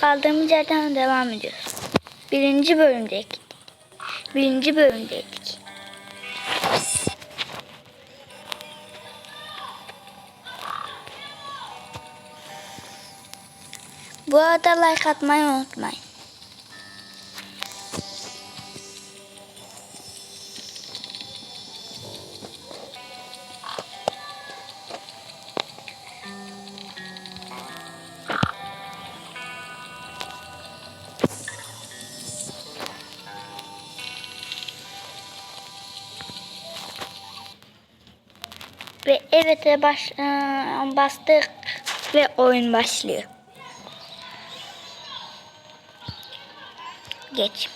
Kaldığımız yerden devam ediyoruz. Birinci bölümdeydik. Birinci bölümdeydik. Bu arada like atmayı unutmayın. Ve evet baş, e, bastık ve oyun başlıyor. Geç.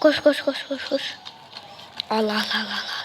Koş koş koş koş koş. Allah. Allah, Allah.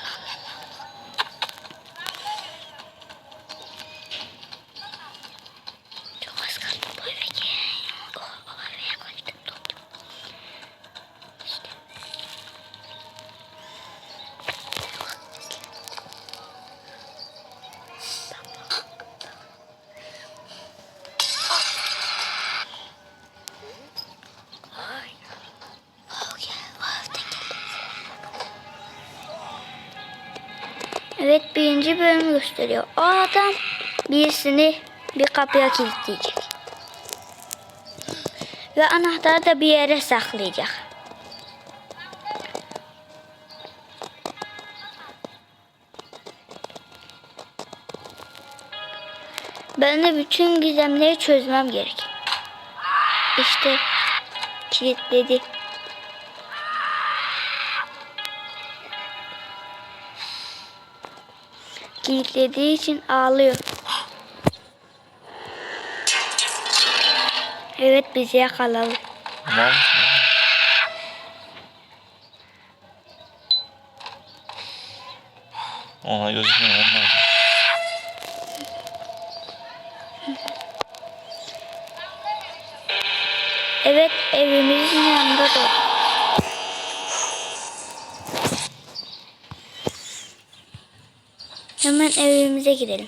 Birinci bölümü gösteriyor. O adam birisini bir kapıya kilitleyecek. Ve anahtarı da bir yere saklayacak. Ben de bütün gizemleri çözmem gerek. İşte kilitledi. Kilitlediği için ağlıyor. Evet bizi yakaladı. Tamam? Ona gözükmüyor lazım. Evet evimizin yanında da. Hemen evimize gidelim.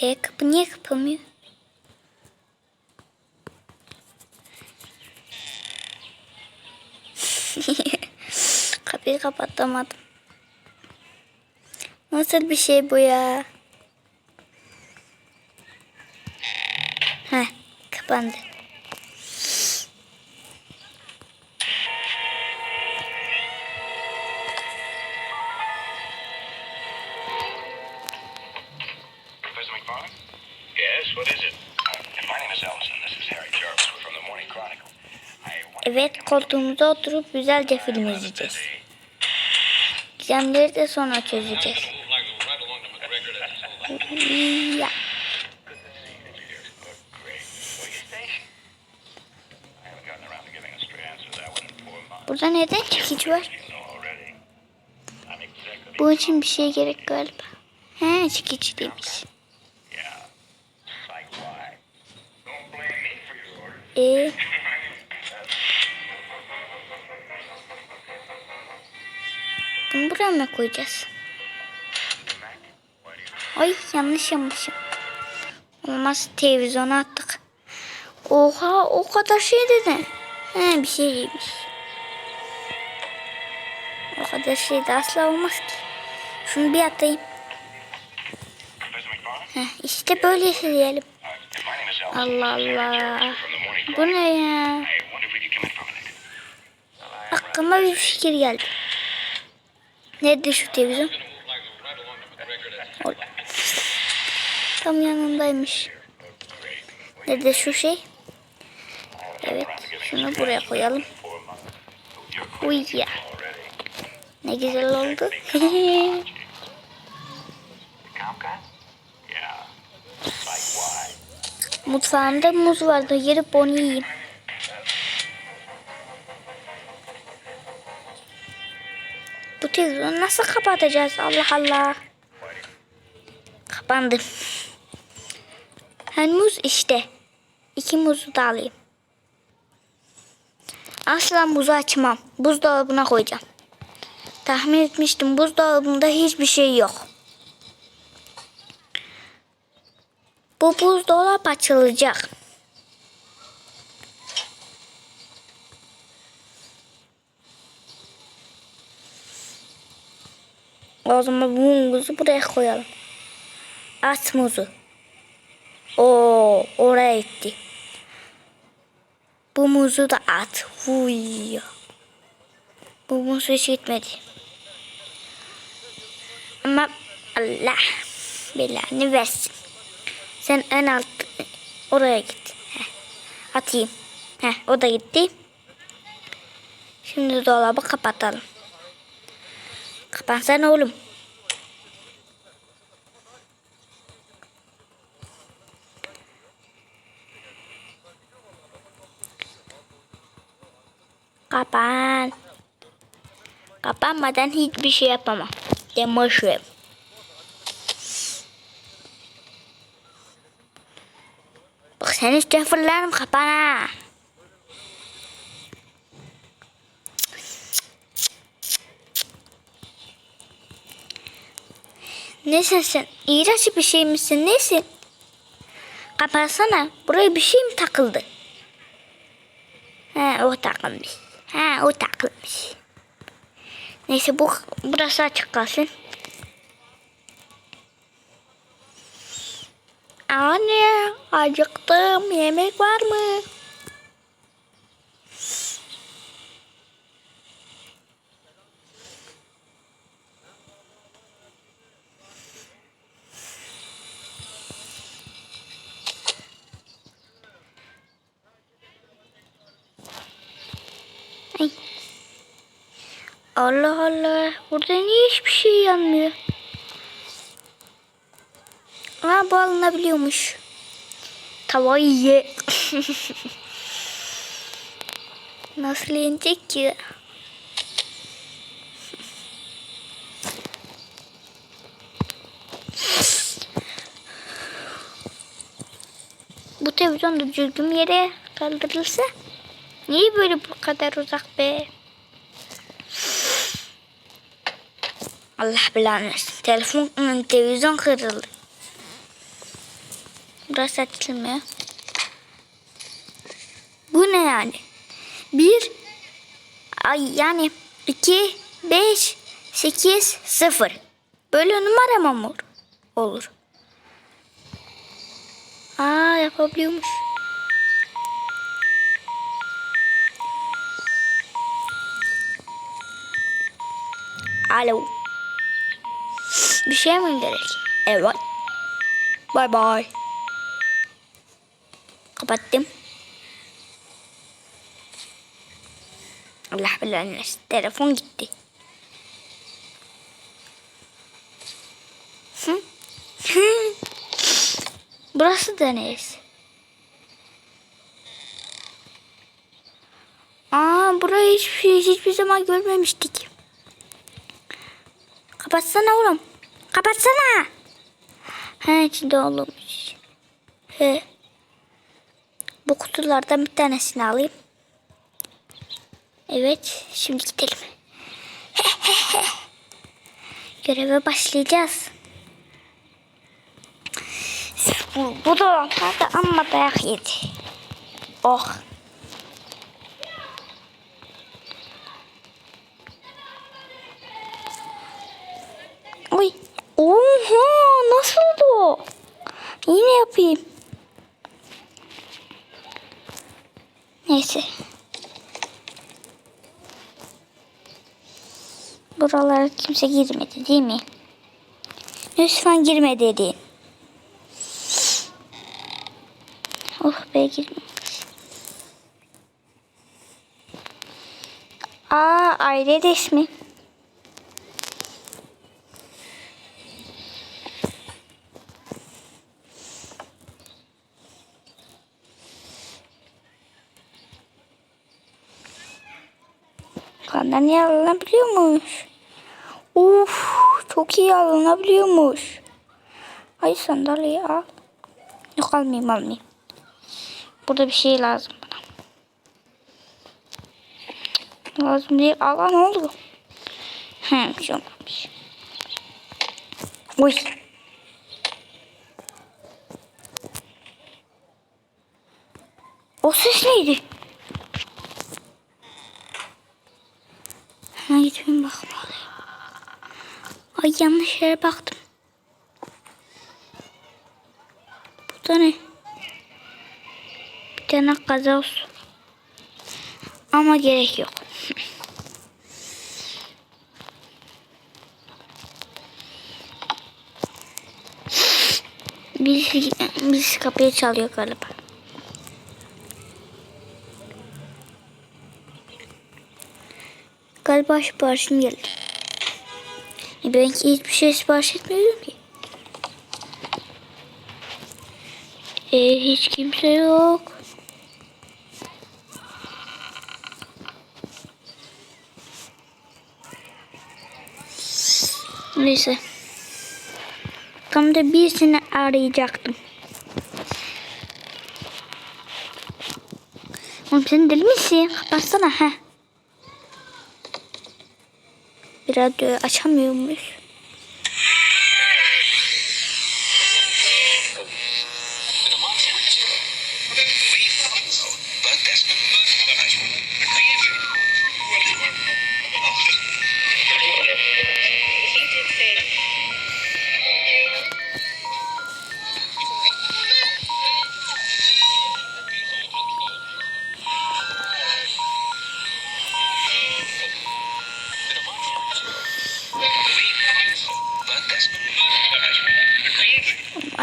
E kapı niye kapanmıyor? Kapıyı kapatamadım. Nasıl bir şey bu ya? Wonder Evet koltuğumuza oturup güzelce film izleyeceğiz. Gizemleri de sonra çözeceğiz. Burada neden çekiç var? Bu için bir şey gerek galiba. He çekiç demiş. Yeah. Like why? Don't blame me for your order. E bunu buraya mı koyacağız? Ay yanlış yapmışım. Olmaz televizyona attık. Oha o kadar şey dedi. He bir şey değilmiş. O kadar şey de asla olmaz ki. Şunu bir atayım. Heh, işte böyle diyelim. Allah Allah. Bu ne ya? Aklıma bir fikir geldi. Nerede şu televizyon? Tam yanındaymış. Nerede şu şey? Evet. Şunu buraya koyalım. Uy ya. Ne güzel oldu. Mutfağımda muz vardı. Yerip onu yiyeyim. Bu televizyonu nasıl kapatacağız? Allah Allah. Kapandı. Hani muz işte. İki muzu da alayım. Asla muzu açmam. Buzdolabına koyacağım. Tahmin etmiştim buzdolabında hiçbir şey yok. Bu buzdolap açılacak. O zaman bu muzu buraya koyalım. At muzu. Oo, oraya gitti. Bu muzu da at. Huy. Bu muz hiç gitmedi. Ama Allah belanı versin. Sen en alt oraya git. Heh. Atayım. Heh, o da gitti. Şimdi dolabı kapatalım. Kapansana oğlum. Kapan. Kapanmadan hiçbir şey yapamam. Demişim. Seni işte fırlarım kapana. Nesin sen? İğrenç bir şey misin? Nesin? Kapatsana. Buraya bir şey mi takıldı? Ha o takılmış. Ha o takılmış. Neyse bu burası açık kalsın. Anne acıktım. Yemek var mı? Ay. Allah Allah. Burada niye hiçbir şey yanmıyor? Aa bu alınabiliyormuş. Tavayı ye. Nasıl yenecek ki? Bu televizyon da düzgün yere kaldırılsa niye böyle bu kadar uzak be? Allah belanı versin. Telefon, ıı, televizyon kırıldı. Burası açılmıyor. Bu ne yani? Bir, ay yani iki, beş, sekiz, sıfır. Böyle numara mı olur? Olur. Aa yapabiliyormuş. Alo. Bir şey mi gerek? Evet. Bye bye. Kapattım. Allah belanı. Telefon gitti. Hı? Burası da neresi? Aa burayı hiçbir, hiçbir zaman görmemiştik. Kapatsana oğlum. Kapatsana. He içinde olmuş. He. Bu kutulardan bir tanesini alayım. Evet, şimdi gidelim. Göreve başlayacağız. Bu, bu dolaplarda amma dayak yedi. Oh. Oy. Oha nasıl oldu? Yine yapayım. Neyse. Buralara kimse girmedi değil mi? Lütfen girme dedi. Oh be girmemiş. Aa aile resmi. Kandan alınabiliyormuş. Uf, çok iyi alınabiliyormuş. Ay sandalyeyi al. Yok almayayım almayayım. Burada bir şey lazım bana. Lazım değil. Al ne oldu? He bir şey olmamış. Uy. O ses neydi? Gitmeyeyim bakmalıyım. Ay yanlış yere baktım. Bu da ne? Bir tane gazoz. Ama gerek yok. Birisi, birisi kapıyı çalıyor galiba. Galiba siparişim geldi. E ben hiçbir şey sipariş etmiyorum ki. E, hiç kimse yok. Neyse. Tam da birisini arayacaktım. Oğlum sen deli misin? Kapatsana he. Bir radyoyu açamıyor?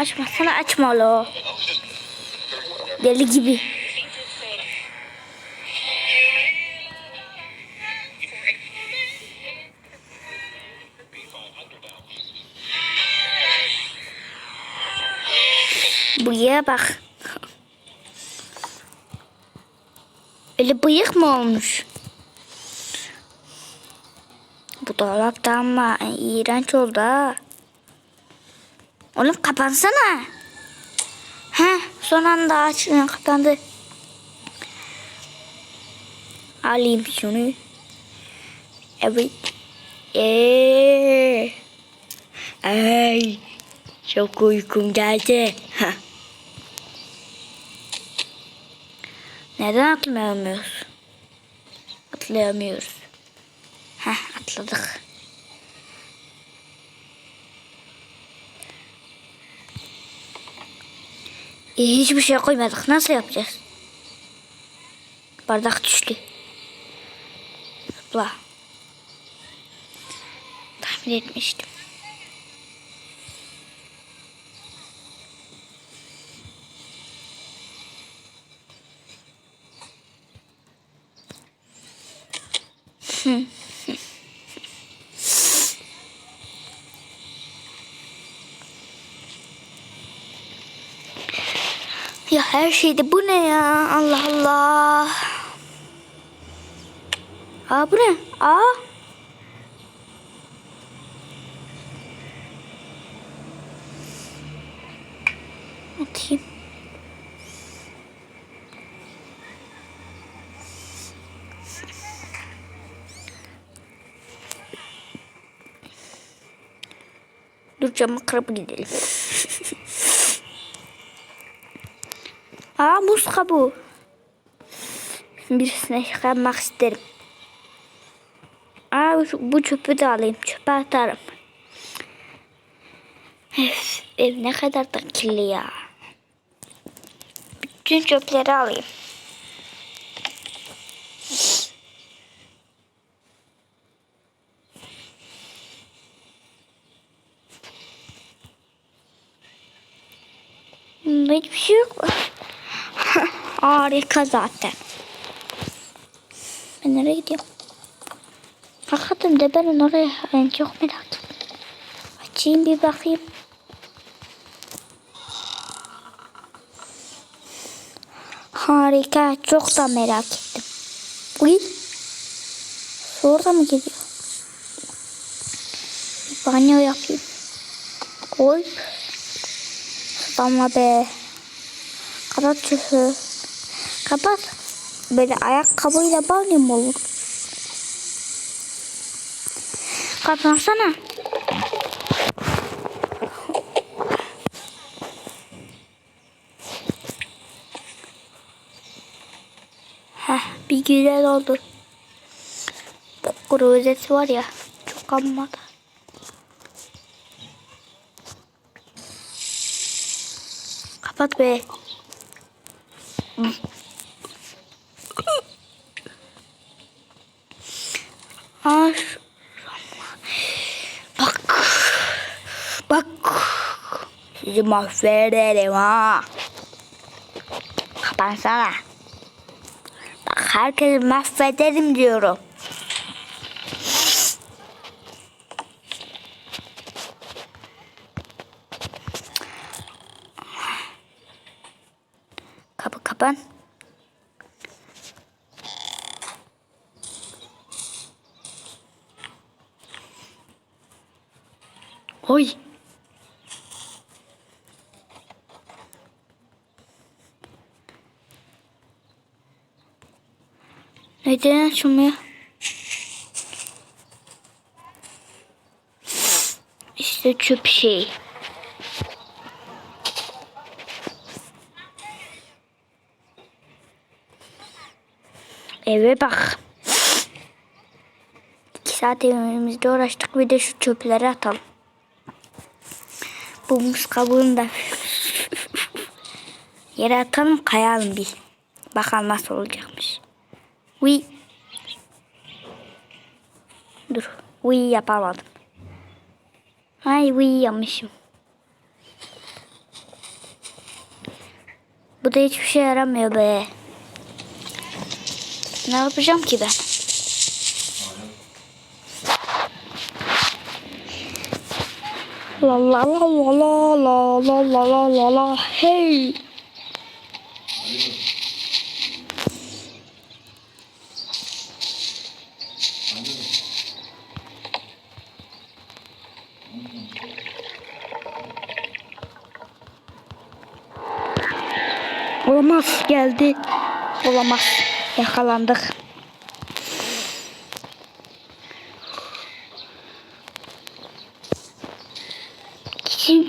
Açmasana açma lo. Deli gibi. Buraya bak. Öyle bıyık mı olmuş? Bu dolap da ama iğrenç oldu ha. Oğlum kapansana. He, son anda açın kapandı. Alayım şunu. Evet. Eee. Ay. Çok uykum geldi. Heh. Neden atlayamıyoruz? Atlayamıyoruz. Heh, atladık. E, hiçbir şey koymadık. Nasıl yapacağız? Bardak düştü. Zıpla. Tahmin etmiştim. Ya her şeyde bu ne ya? Allah Allah. Aa bu ne? Aa. Atayım. Dur camı kırıp gidelim. Aa muz kabuğu. Birisine yıkanmak isterim. Aa bu çöpü de alayım. Çöpe atarım. Öf, ev ne kadar da kirli ya. Bütün çöpleri alayım. Hiçbir şey yok. Harika zaten. Ben nereye gidiyorum? Hakikaten de ben oraya en çok merak ettim. Açayım bir bakayım. Harika. Çok da merak ettim. Uy. Su Orada mı gidiyor? Bir banyo yapayım. Oy. Damla be. Kapat çöpü. Kapat. Böyle ayakkabıyla banyo mu olur? Kapansana. Heh, bir güzel oldu. Kuru özeti var ya. Çok amma da. Kapat be. Aa, şu- Bak. Bak. Sizi mahvederim ha. Kapansana. Bak herkesi mahvederim diyorum. Kapı kapan. Oy. Neden açılmıyor? İşte çöp şey. Eve bak. İki saat evimizde uğraştık bir de şu çöpleri atalım. Bu muz kabuğunu da yere kayalım bir. Bakalım nasıl olacakmış. Uy. Dur. Uy yapamadım. Ay uy yapmışım. Bu da hiçbir şey yaramıyor be. Ne yapacağım ki ben? La la la la la la la la la la la hey. Olamaz geldi. Olamaz. Yakalandık.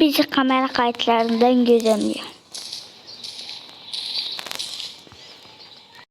sadece kamera kayıtlarından gözlemliyor.